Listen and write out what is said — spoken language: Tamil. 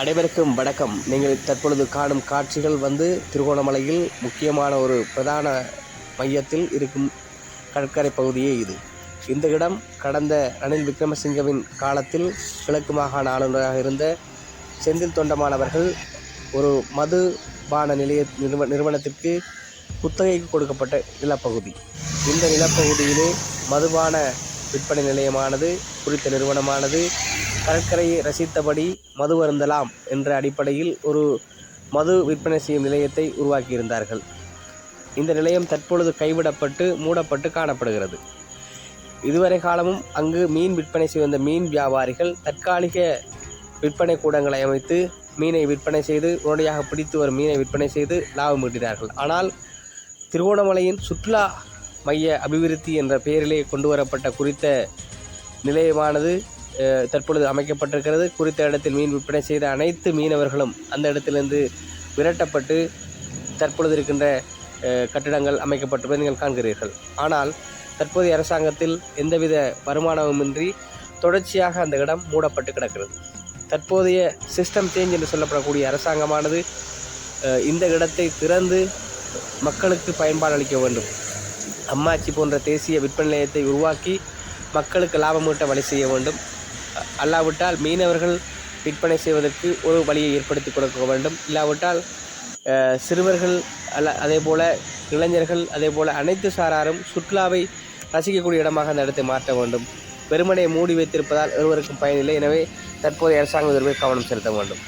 அனைவருக்கும் வணக்கம். நீங்கள் தற்பொழுது காணும் காட்சிகள் வந்து திருகோணமலையில் முக்கியமான ஒரு பிரதான மையத்தில் இருக்கும் கடற்கரை பகுதியே இது. இந்த இடம் கடந்த ரணில் விக்ரமசிங்கவின் காலத்தில் கிழக்கு மாகாண ஆளுநராக இருந்த செந்தில் தொண்டமானவர்கள் ஒரு மது பான நிலைய நிறுவ நிறுவனத்திற்கு குத்தகைக்கு கொடுக்கப்பட்ட நிலப்பகுதி. இந்த நிலப்பகுதியிலே மதுபான விற்பனை நிலையமானது குறித்த நிறுவனமானது கடற்கரையை ரசித்தபடி மது அருந்தலாம் என்ற அடிப்படையில் ஒரு மது விற்பனை செய்யும் நிலையத்தை உருவாக்கியிருந்தார்கள். இந்த நிலையம் தற்பொழுது கைவிடப்பட்டு மூடப்பட்டு காணப்படுகிறது. இதுவரை காலமும் அங்கு மீன் விற்பனை செய்து வந்த மீன் வியாபாரிகள் தற்காலிக விற்பனை கூடங்களை அமைத்து மீனை விற்பனை செய்து உடனடியாக பிடித்து வரும் மீனை விற்பனை செய்து லாபம் ஈட்டினார்கள். ஆனால் திருவோணமலையின் சுற்றுலா மைய அபிவிருத்தி என்ற பெயரிலே கொண்டு வரப்பட்ட குறித்த நிலையமானது தற்பொழுது அமைக்கப்பட்டிருக்கிறது. குறித்த இடத்தில் மீன் விற்பனை செய்த அனைத்து மீனவர்களும் அந்த இடத்திலிருந்து விரட்டப்பட்டு தற்பொழுது இருக்கின்ற கட்டிடங்கள் அமைக்கப்பட்டிருப்பதை நீங்கள் காண்கிறீர்கள். ஆனால் தற்போதைய அரசாங்கத்தில் எந்தவித வருமானமுமின்றி தொடர்ச்சியாக அந்த இடம் மூடப்பட்டு கிடக்கிறது. தற்போதைய சிஸ்டம் சேஞ்ச் என்று சொல்லப்படக்கூடிய அரசாங்கமானது இந்த இடத்தை திறந்து மக்களுக்கு பயன்பாடு அளிக்க வேண்டும். அம்மாச்சி போன்ற தேசிய விற்பனை நிலையத்தை உருவாக்கி மக்களுக்கு லாபமூட்ட வழி செய்ய வேண்டும். அல்லாவிட்டால் மீனவர்கள் விற்பனை செய்வதற்கு ஒரு வழியை ஏற்படுத்தி கொடுக்க வேண்டும். இல்லாவிட்டால் சிறுவர்கள் அல்ல அதே போல் இளைஞர்கள் அதே போல் அனைத்து சாராரும் சுற்றுலாவை ரசிக்கக்கூடிய இடமாக அந்த இடத்தை மாற்ற வேண்டும். வெறுமனை மூடி வைத்திருப்பதால் ஒருவருக்கும் பயனில்லை. எனவே தற்போதைய அரசாங்கம் இதற்கு கவனம் செலுத்த வேண்டும்.